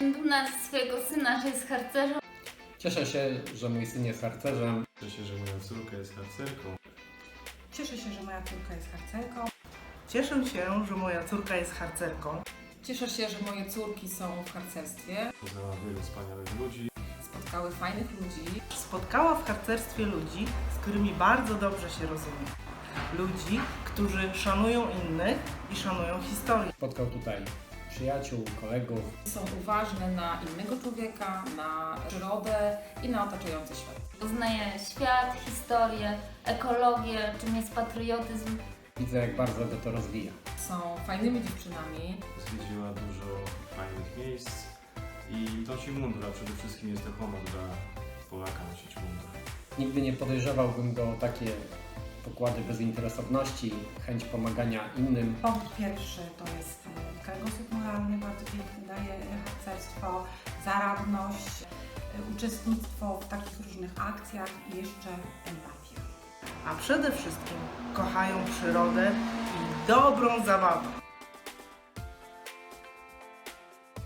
Dumna ze swojego syna, że jest harcerzem. Cieszę się, że mój syn jest harcerzem. Cieszę się, że moja córka jest harcerką. Cieszę się, że moja córka jest harcerką. Cieszę się, że moja córka jest harcerką. Cieszę się, że moje córki są w harcerstwie. Poznała wielu wspaniałych ludzi. Spotkały fajnych ludzi. Spotkała w harcerstwie ludzi, z którymi bardzo dobrze się rozumie. Ludzi, którzy szanują innych i szanują historię. Spotkał tutaj przyjaciół, kolegów. Są uważne na innego człowieka, na przyrodę i na otaczający świat. Poznaje świat, historię, ekologię, czym jest patriotyzm. Widzę, jak bardzo go to rozwija. Są fajnymi dziewczynami. Zwiedziła dużo fajnych miejsc i nosi mundur, a przede wszystkim jest to honor dla Polaka nosić mundur. Nigdy nie podejrzewałbym go o takie pokłady bezinteresowności, chęć pomagania innym. Punkt pierwszy to jest e, piękny daje harcerstwo, zaradność, e, uczestnictwo w takich różnych akcjach i jeszcze empatię. A przede wszystkim kochają przyrodę i dobrą zabawę.